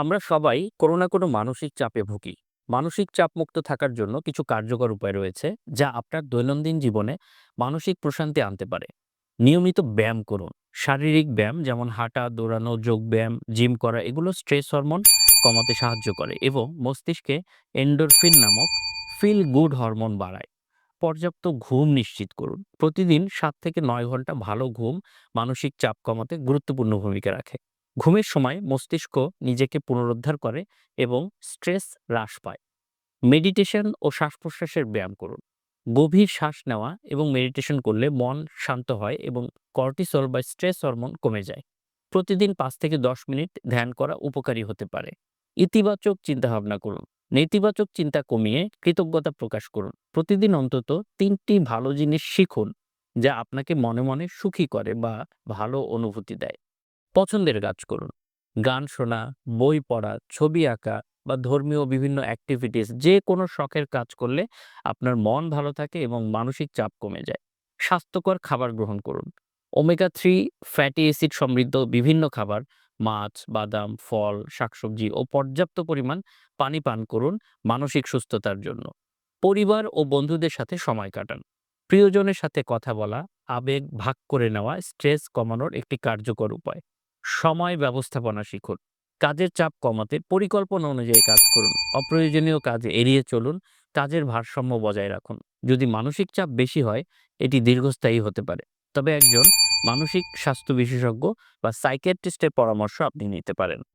আমরা সবাই কোনো না কোনো মানসিক চাপে ভুগি। মানসিক চাপ মুক্ত থাকার জন্য কিছু কার্যকর উপায় রয়েছে, যা আপনার দৈনন্দিন জীবনে মানসিক প্রশান্তি আনতে পারে। নিয়মিত ব্যায়াম করুন। শারীরিক ব্যায়াম যেমন হাঁটা, দৌড়ানো, যোগ ব্যায়াম জিম করা এগুলো স্ট্রেস হরমোন কমাতে সাহায্য করে এবং মস্তিষ্কে এন্ডোরফিন নামক ফিল গুড হরমোন বাড়ায়। পর্যাপ্ত ঘুম নিশ্চিত করুন। প্রতিদিন সাত থেকে নয় ঘণ্টা ভালো ঘুম মানসিক চাপ কমাতে গুরুত্বপূর্ণ ভূমিকা রাখে। ঘুমের সময় মস্তিষ্ক নিজেকে পুনরুদ্ধার করে এবং স্ট্রেস হ্রাস পায়। মেডিটেশন ও শ্বাস-প্রশ্বাসের ব্যায়াম করুন। গভীর শ্বাস নেওয়া এবং মেডিটেশন করলে মন শান্ত হয় এবং কর্টিসল বা স্ট্রেস হরমোন কমে যায়। প্রতিদিন পাঁচ থেকে ১০ মিনিট ধ্যান করা উপকারী হতে পারে। ইতিবাচক চিন্তাভাবনা করুন। নেতিবাচক চিন্তা কমিয়ে কৃতজ্ঞতা প্রকাশ করুন। প্রতিদিন অন্তত তিনটি ভালো জিনিস শিখুন, যা আপনাকে মনে, মনে সুখী করে বা ভালো অনুভূতি দেয়। পছন্দের কাজ করুন। গান শোনা, বই পড়া, ছবি আঁকা বা ধর্মীয় বিভিন্ন অ্যাক্টিভিটিস যে কোনো শখের কাজ করলে আপনার মন ভালো থাকে এবং মানসিক চাপ কমে যায়। স্বাস্থ্যকর খাবার গ্রহণ করুন। ওমেগা থ্রি ফ্যাটি অ্যাসিড সমৃদ্ধ বিভিন্ন খাবার, মাছ, বাদাম, ফল, শাকসবজি ও পর্যাপ্ত পরিমাণ পানি পান করুন মানসিক সুস্থতার জন্য। পরিবার ও বন্ধুদের সাথে সময় কাটান। প্রিয়জনের সাথে কথা বলা, আবেগ ভাগ করে নেওয়া স্ট্রেস কমানোর একটি কার্যকর উপায়। সময় ব্যবস্থাপনা শিখুন। কাজের চাপ কমাতে পরিকল্পনা অনুযায়ী কাজ করুন। অপ্রয়োজনীয় কাজ এড়িয়ে চলুন। কাজের ভারসাম্য বজায় রাখুন। যদি মানসিক চাপ বেশি হয়, এটি দীর্ঘস্থায়ী হতে পারে। তবে একজন মানসিক স্বাস্থ্য বিশেষজ্ঞ বা সাইকিয়াট্রিস্টের পরামর্শ আপনি নিতে পারেন।